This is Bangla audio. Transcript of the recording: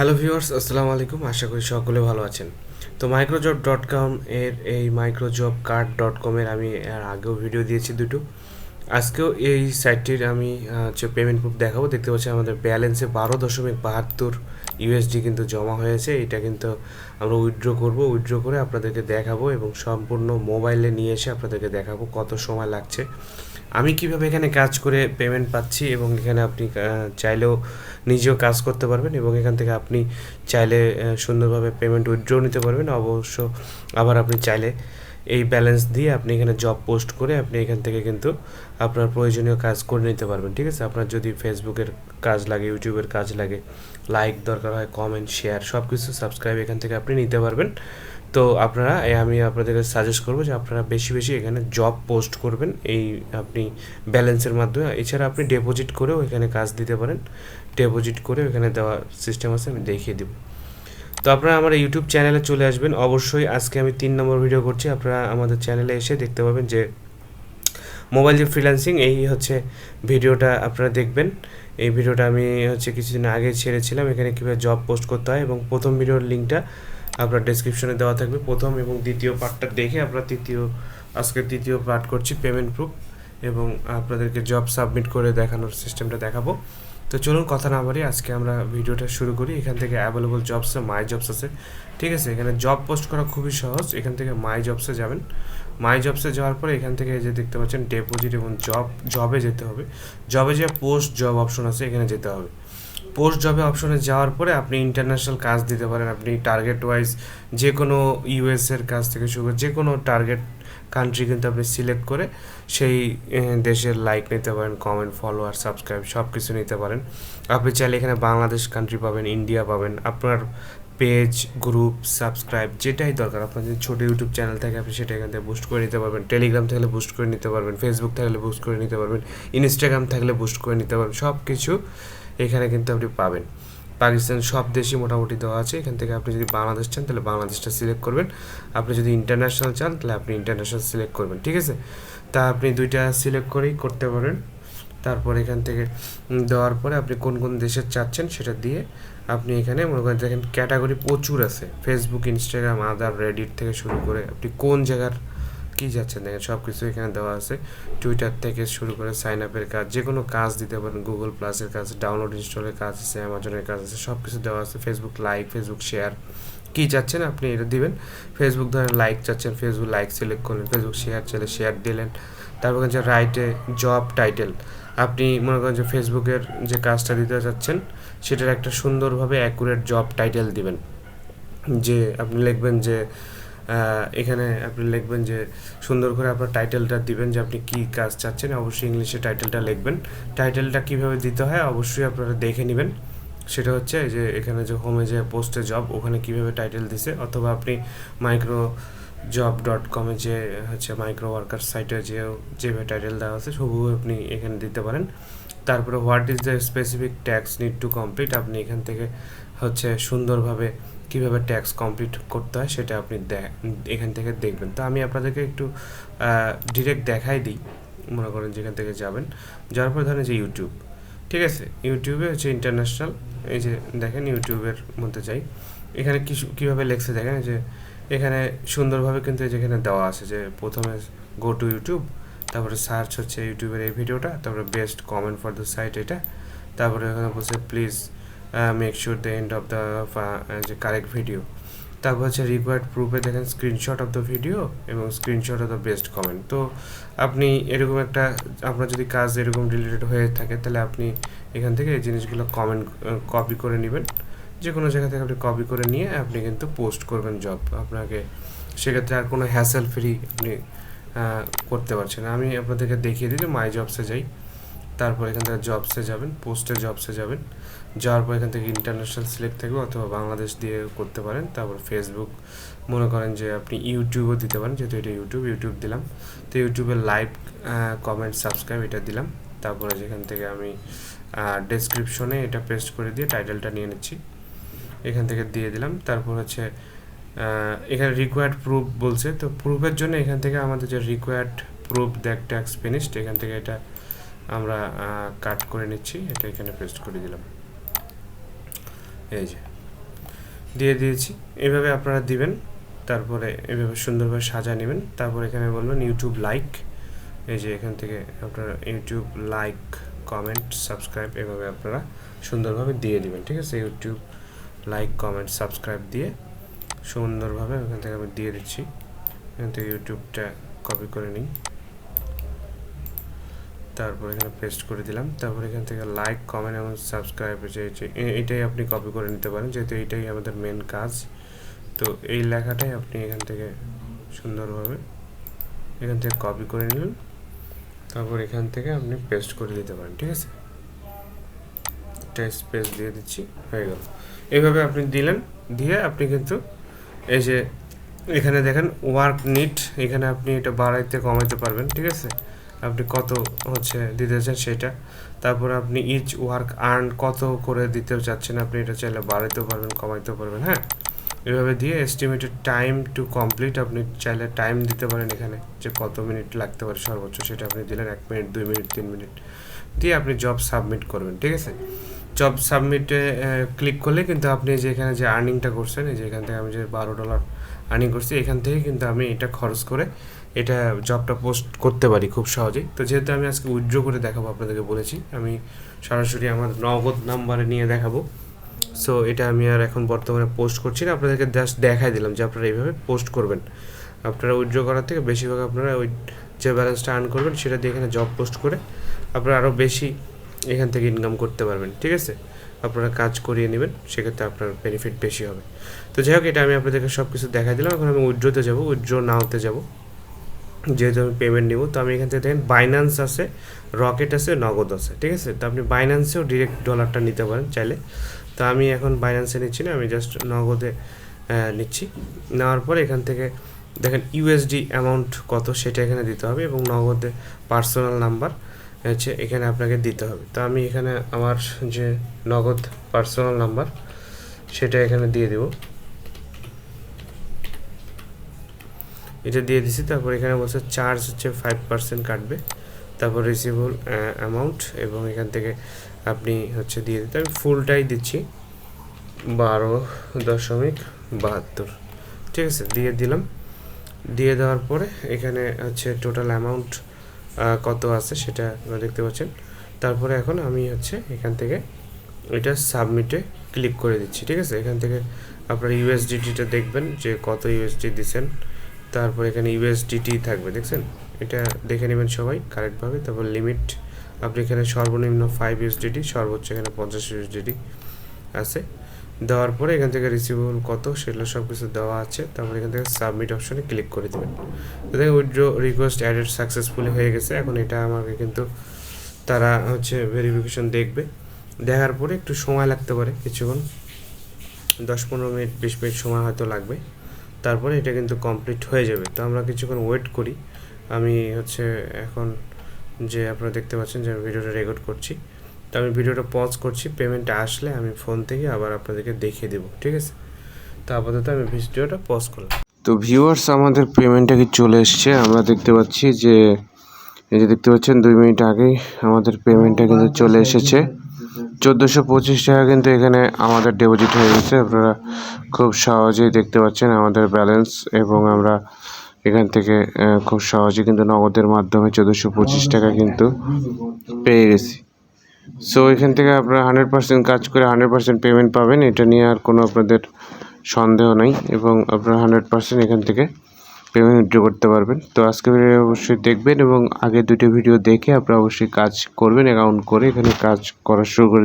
হ্যালো ভিউয়ার্স, আসসালামু আলাইকুম। আশা করি সকলে ভালো আছেন। তো মাইক্রোজব ডট কম এর এই মাইক্রোজব কার্ড ডট কমের আমি এর আগেও ভিডিও দিয়েছি দুটো। আজকেও এই সাইটটির আমি হচ্ছে পেমেন্ট প্রুফ দেখাবো, দেখতে পাচ্ছি আমাদের ব্যালেন্সে বারো দশমিক বাহাত্তর ইউএসডি কিন্তু জমা হয়েছে। এটা কিন্তু আমরা উইথড্র করব উইথড্র করে আপনাদেরকে দেখাবো এবং সম্পূর্ণ মোবাইলে নিয়ে এসে আপনাদেরকে দেখাবো কত সময় লাগছে। আমি কীভাবে এখানে কাজ করে পেমেন্ট পাচ্ছি এবং এখানে আপনি চাইলেও নিজেও কাজ করতে পারবেন এবং এখান থেকে আপনি চাইলে সুন্দরভাবে পেমেন্ট উইথড্র নিতে পারবেন। অবশ্য আবার আপনি চাইলে এই ব্যালেন্স দিয়ে আপনি এখানে জব পোস্ট করে আপনি এখান থেকে কিন্তু আপনার প্রয়োজনীয় কাজ করে নিতে পারবেন, ঠিক আছে? আপনার যদি ফেসবুকের কাজ লাগে ইউটিউবের কাজ লাগে লাইক দরকার হয় কমেন্ট শেয়ার সব কিছু সাবস্ক্রাইব এখান থেকে আপনি নিতে পারবেন। তো আপনারা আমি আপনাদেরকে সাজেস্ট করব যে আপনারা বেশি বেশি এখানে জব পোস্ট করবেন। এই আপনি ব্যালেন্সের মাধ্যমে। এছাড়া আপনি ডিপোজিট করেও এখানে কাজ দিতে পারেন। ডিপোজিট করে এখানে দেওয়ার সিস্টেম আছে, আমি দেখিয়ে দেবো। তো আপনারা আমার ইউটিউব চ্যানেলে চলে আসবেন। অবশ্যই আজকে আমি তিন নম্বর ভিডিও করছি। আপনারা আমাদের চ্যানেলে এসে দেখতে পাবেন যে মোবাইল যে ফ্রিল্যান্সিং এই হচ্ছে ভিডিওটা আপনারা দেখবেন। এই ভিডিওটা আমি হচ্ছে কিছুদিন আগে ছেড়েছিলাম। এখানে কীভাবে জব পোস্ট করতে হয় এবং প্রথম ভিডিওর লিঙ্কটা আপনার ডেসক্রিপশনে দেওয়া থাকবে। প্রথম এবং দ্বিতীয় পার্টটা দেখে আমরা তৃতীয় আজকে তৃতীয় পার্ট করছি পেমেন্ট প্রুফ এবং আপনাদেরকে জব সাবমিট করে দেখানোর সিস্টেমটা দেখাবো। তো চলুন কথা না বাড়ি আজকে আমরা ভিডিওটা শুরু করি। এখান থেকে অ্যাভেলেবল জবস মাই জবস আছে। ঠিক আছে? এখানে জব পোস্ট করা খুবই সহজ। এখান থেকে মাই জবসে যাবেন। মাই জবসে যাওয়ার পরে এখান থেকে যে দেখতে পাচ্ছেন ডেপোজিট এবং জব জবে যেতে হবে। জবে যে পোস্ট জব অপশন আছে, এখানে যেতে হবে। পোস্ট জবে অপশনে যাওয়ার পরে আপনি ইন্টারন্যাশনাল কাজ দিতে পারেন। আপনি টার্গেট ওয়াইজ যে কোনো ইউএস এর কাজ থেকে শুরু করে যে কোনো টার্গেট কান্ট্রি কিন্তু আপনি সিলেক্ট করে সেই দেশের লাইক নিতে পারেন কমেন্ট ফলোয়ার সাবস্ক্রাইব সব কিছু নিতে পারেন। আপনি চাইলে এখানে বাংলাদেশ কান্ট্রি পাবেন ইন্ডিয়া পাবেন। আপনার পেজ গ্রুপ সাবস্ক্রাইব যেটাই দরকার। আপনার যদি ছোটো ইউটিউব চ্যানেল থাকে, আপনি সেটা এখান থেকে বুস্ট করে নিতে পারবেন। টেলিগ্রাম থাকলে বুস্ট করে নিতে পারবেন। ফেসবুক থাকলে বুস্ট করে নিতে পারবেন। ইনস্টাগ্রাম থাকলে বুস্ট করে নিতে পারবেন। সব কিছু এখানে কিন্তু আপনি পাবেন। পাকিস্তান সব দেশই মোটামুটি দেওয়া আছে। এখান থেকে আপনি যদি বাংলাদেশ চান, তাহলে বাংলাদেশটা সিলেক্ট করবেন। আপনি যদি ইন্টারন্যাশনাল চান, তাহলে আপনি ইন্টারন্যাশনাল সিলেক্ট করবেন, ঠিক আছে? তা আপনি দুইটা সিলেক্ট করেই করতে পারেন। তারপর এখান থেকে দেওয়ার পরে আপনি কোন কোন দেশের চাচ্ছেন সেটা দিয়ে আপনি এখানে মনে করেন, দেখেন ক্যাটাগরি প্রচুর আছে। ফেসবুক ইনস্টাগ্রাম আদার রেডিট থেকে শুরু করে আপনি কোন জায়গার কি যাচ্ছেন। দেখেন সব কিছু এখানে দেওয়া আছে। টুইটার থেকে শুরু করে সাইন আপের কাজ যে কোনো কাজ দিতে পারেন। গুগল প্লাসের কাজ ডাউনলোড ইনস্টলের কাজ আছে অ্যামাজনের কাজ আছে সব কিছু দেওয়া আছে। ফেসবুক লাইক ফেসবুক শেয়ার কী চাচ্ছেন আপনি এটা দিবেন। ফেসবুক ধরেন লাইক চাচ্ছেন ফেসবুক লাইক সিলেক্ট করলেন ফেসবুক শেয়ার চাইলে শেয়ার দিলেন। তারপর যে রাইটে জব টাইটেল আপনি মনে করেন যে ফেসবুকের যে কাজটা দিতে চাচ্ছেন, সেটার একটা সুন্দরভাবে অ্যাকুরেট জব টাইটেল দিবেন। যে আপনি লিখবেন যে এখানে আপনি লিখবেন যে, সুন্দর করে আপনার টাইটেলটা দিবেন যে আপনি কী কাজ চাচ্ছেন। অবশ্যই ইংলিশে টাইটেলটা লিখবেন। টাইটেলটা কীভাবে দিতে হয় অবশ্যই আপনারা দেখে নেবেন। সেটা হচ্ছে যে, এখানে যে হোমে যে পোস্টে জব ওখানে কীভাবে টাইটেল দিছে। অথবা আপনি মাইক্রো জব ডট কমে যে, হচ্ছে মাইক্রো ওয়ার্কার সাইটে যে, যেভাবে টাইটেল দেওয়া আছে সবু আপনি এখানে দিতে পারেন। তারপরে what is the specific tax need to complete আপনি এখান থেকে হচ্ছে সুন্দরভাবে কীভাবে ট্যাক্স কমপ্লিট করতে হয় সেটা আপনি এখান থেকে দেখবেন। তো আমি আপনাদেরকে একটু ডিরেক্ট দেখাই দিই, মনে করেন যেখান থেকে যাবেন। যাওয়ার পরে ধরেন যে ইউটিউব ঠিক আছে? ইউটিউবে হচ্ছে ইন্টারন্যাশনাল এই যে দেখেন ইউটিউবের মধ্যে যাই। এখানে কি কীভাবে লেখছে দেখেন? যে এখানে সুন্দরভাবে কিন্তু যেখানে দেওয়া আছে যে প্রথমে গো টু ইউটিউব তারপরে সার্চ হচ্ছে ইউটিউবের এই ভিডিওটা তারপরে best comment for the site এটা। তারপরে এখানে বলছে please make sure the end of the যে কারেক্ট ভিডিও তারপর হচ্ছে রিকোয়ার্ড প্রুফে দেখেন স্ক্রিনশট অফ দ্য ভিডিও এবং screenshot of the best comment তো আপনি এরকম একটা, আপনার যদি কাজ এরকম রিলেটেড হয়ে থাকে, তাহলে আপনি এখান থেকে এই জিনিসগুলো কমেন্ট কপি করে নেবেন। যে কোনো জায়গা থেকে আপনি কপি করে নিয়ে আপনি কিন্তু পোস্ট করবেন জব আপনাকে সেক্ষেত্রে আর কোনো হ্যাসেল ফ্রি আপনি করতে পারছেন আমি আপনাদেরকে দেখিয়ে যে মাই জবসে যাই, তারপর এখান থেকে জবসে যাবেন পোস্টে জবসে যাবেন। যাওয়ার পর এখান থেকে ইন্টারন্যাশনাল সিলেক্ট থাকবে অথবা বাংলাদেশ দিয়ে করতে পারেন। তারপর ফেসবুক মনে করেন যে আপনি ইউটিউবও দিতে পারেন, যেহেতু এটা ইউটিউব ইউটিউব দিলাম। তো ইউটিউবে লাইভ কমেন্ট সাবস্ক্রাইব এটা দিলাম। তারপরে যেখান থেকে আমি ডেসক্রিপশনে এটা পেস্ট করে দিয়ে টাইটেলটা নিয়ে নিচ্ছি। এখান থেকে দিয়ে দিলাম। তারপর হচ্ছে এখানে রিকোয়ার্ড প্রুফ বলছে। তো প্রুফের জন্য এখান থেকে আমাদের যে required proof that tax finished এখান থেকে এটা আমরা কাট করে নিচ্ছি। এটা এখানে পেস্ট করে দিলাম। এই যে। দিয়ে দিয়েছি। এভাবে আপনারা দিবেন, তারপরে এভাবে সুন্দরভাবে সাজা নেবেন। তারপর এখানে বলবেন ইউটিউব লাইক এই যে এখান থেকে আপনারা ইউটিউব লাইক কমেন্ট সাবস্ক্রাইব এভাবে আপনারা সুন্দরভাবে দিয়ে দিবেন, ঠিক আছে? ইউটিউব লাইক কমেন্ট সাবস্ক্রাইব দিয়ে সুন্দরভাবে এখান থেকে আমি দিয়ে দিচ্ছি। এখান থেকে ইউটিউবটা কপি করে নিই। তারপর এখানে পেস্ট করে দিলাম। তারপর এখান থেকে লাইক কমেন্ট এবং সাবস্ক্রাইব এ- এটাই আপনি কপি করে নিতে পারেন। যেহেতু এটাই আমাদের মেন কাজ, তো এই লেখাটাই আপনি এখান থেকে সুন্দরভাবে এখান থেকে কপি করে নিলেন। তারপর এখান থেকে আপনি পেস্ট করে দিতে পারেন, ঠিক আছে? একটা স্পেস দিয়ে দিচ্ছি, হয়ে গেল। এইভাবে আপনি দিলেন, দিয়ে আপনি কিন্তু এই যে এখানে দেখেন ওয়ার্ক নিট এখানে আপনি এটা বাড়াইতে, কমাইতে পারবেন, ঠিক আছে? আপনি কত হচ্ছে দিতে চান সেটা। তারপর আপনি ইচ ওয়ার্ক আর্ন কত করে দিতে চাচ্ছেন আপনি এটা চাইলে বাড়াইতেও পারবেন, কমাইতেও পারবেন হ্যাঁ? এভাবে দিয়ে এস্টিমেটেড টাইম টু কমপ্লিট আপনি চাইলে টাইম দিতে পারেন এখানে, যে কত মিনিট লাগতে পারে সর্বোচ্চ, সেটা আপনি দিলেন এক মিনিট দুই মিনিট তিন মিনিট দিয়ে আপনি জব সাবমিট করবেন, ঠিক আছে? জব সাবমিটে ক্লিক করলে কিন্তু আপনি যে এখানে যে আর্নিংটা করছেন, এই যে এখান থেকে আমি যে বারো ডলার আর্নিং করছি, এখান থেকে কিন্তু আমি এটা খরচ করে এটা জবটা পোস্ট করতে পারি খুব সহজেই। তো যেহেতু আমি আজকে উইথড্র করে দেখাবো আপনাদেরকে বলেছি, আমি সরাসরি আমার নগদ নাম্বারে নিয়ে দেখাবো। সো এটা আমি আর এখন বর্তমানে পোস্ট করছি না, আপনাদেরকে জাস্ট দেখাই দিলাম যে আপনারা এইভাবে পোস্ট করবেন। আপনারা উইথড্র করার থেকে বেশিরভাগ আপনারা ওই যে ব্যালেন্সটা আর্ন করবেন, সেটা দিয়ে এখানে জব পোস্ট করে আপনারা আরও বেশি এখান থেকে ইনকাম করতে পারবেন, ঠিক আছে? আপনারা কাজ করিয়ে নেবেন, সেক্ষেত্রে আপনার বেনিফিট বেশি হবে। তো যাই হোক, এটা আমি আপনাদেরকে সব কিছু দেখাই দিলাম। এখন আমি উইথড্রোতে যাব উইথড্রো নাওতে যাব। যেহেতু আমি পেমেন্ট নিব, তো আমি এখান থেকে দেখেন বাইন্যান্স আছে রকেট আছে, নগদ আছে, ঠিক আছে? তো আপনি বাইন্যান্সেও ডিরেক্ট ডলারটা নিতে পারেন চাইলে। তো আমি এখন বাইন্যান্সে নিচ্ছি না, আমি জাস্ট নগদে নিচ্ছি। নেওয়ার পর এখান থেকে দেখেন ইউএসডি অ্যামাউন্ট কত, সেটা এখানে দিতে হবে এবং নগদে পার্সোনাল নাম্বার হচ্ছে এখানে আপনাকে দিতে হবে। তো আমি এখানে আমার যে নগদ পার্সোনাল নাম্বার সেটা এখানে দিয়ে দেব। এটা দিয়ে দিছি, তারপর এখানে বলছে চার্জ হচ্ছে ফাইভ পার্সেন্ট কাটবে। তারপর রিসিভেবল অ্যামাউন্ট এবং এখান থেকে আপনি হচ্ছে দিয়ে দিতে আমি ফুলটাই দিচ্ছি, বারো দশমিক বাহাত্তর। ঠিক আছে, দিয়ে দিলাম। দিয়ে দেওয়ার পরে এখানে হচ্ছে টোটাল অ্যামাউন্ট কত আছে সেটা আপনারা দেখতে পাচ্ছেন। তারপরে এখন আমি হচ্ছে এখান থেকে এটা সাবমিটে ক্লিক করে দিচ্ছি, ঠিক আছে? এখান থেকে আপনারা ইউএসডিটিটা দেখবেন যে কত ইউএসডি দিচ্ছেন। তারপর এখানে ইউএসডিটি থাকবে, দেখছেন? এটা দেখে নেবেন সবাই কারেক্টভাবে তারপর লিমিট আপনি এখানে সর্বনিম্ন ফাইভ ইউএসডিটি সর্বোচ্চ এখানে পঞ্চাশ ইউএসডিটি আছে। দেওয়ার পরে এখান থেকে রিসিভেবল কত, সেগুলো সব কিছু দেওয়া আছে। তারপর এখান থেকে সাবমিট অপশনে ক্লিক করে দেবেন। তো দেখেন উইথড্র রিকোয়েস্ট অ্যাডেড সাকসেসফুলি হয়ে গেছে। এখন এটা আমাকে কিন্তু তারা হচ্ছে ভেরিফিকেশন দেখবে। দেখার পরে একটু সময় লাগতে পারে, কিছুক্ষণ। দশ পনেরো মিনিট, বিশ মিনিট সময় হয়তো লাগবে। তারপরে এটা কিন্তু কমপ্লিট হয়ে যাবে। তো আমরা কিছুক্ষণ ওয়েট করি। আমি হচ্ছে এখন যে আপনারা দেখতে পাচ্ছেন যে আমি ভিডিওটা রেকর্ড করছি। তো আমি ভিডিওটা পজ করছি পেমেন্টটা আসলে আমি ফোন থেকে আবার আপনাদেরকে দেখিয়ে দেবো, ঠিক আছে? তো আপাতত আমি ভিডিওটা পজ করলাম। তো ভিউয়ার্স আমাদের পেমেন্টটা কি চলে এসছে? আমরা দেখতে পাচ্ছি যে, এই যে দেখতে পাচ্ছেন, দুই মিনিট আগেই আমাদের পেমেন্টটা কিন্তু চলে এসেছে। চোদ্দোশো পঁচিশ টাকা কিন্তু এখানে আমাদের ডিপোজিট হয়ে গেছে। আপনারা খুব সহজেই দেখতে পাচ্ছেন আমাদের ব্যালেন্স এবং আমরা এখান থেকে খুব সহজে কিন্তু নগদের মাধ্যমে চোদ্দোশো পঁচিশ টাকা কিন্তু পেয়ে গেছি। সো এখান থেকে আপনারা হান্ড্রেড পার্সেন্ট কাজ করে হান্ড্রেড পার্সেন্ট পেমেন্ট পাবেন। এটা নিয়ে আর কোনো আপনাদের সন্দেহ নাই এবং আপনারা হান্ড্রেড পার্সেন্ট এখান থেকে পেমেন্ট উইথড্র করতে পারবেন। তো আজকে ভিডিও অবশ্যই দেখবেন এবং আগে দুটো ভিডিও দেখে আপনারা অবশ্যই কাজ করবেন অ্যাকাউন্ট করে এখানে কাজ করা শুরু করে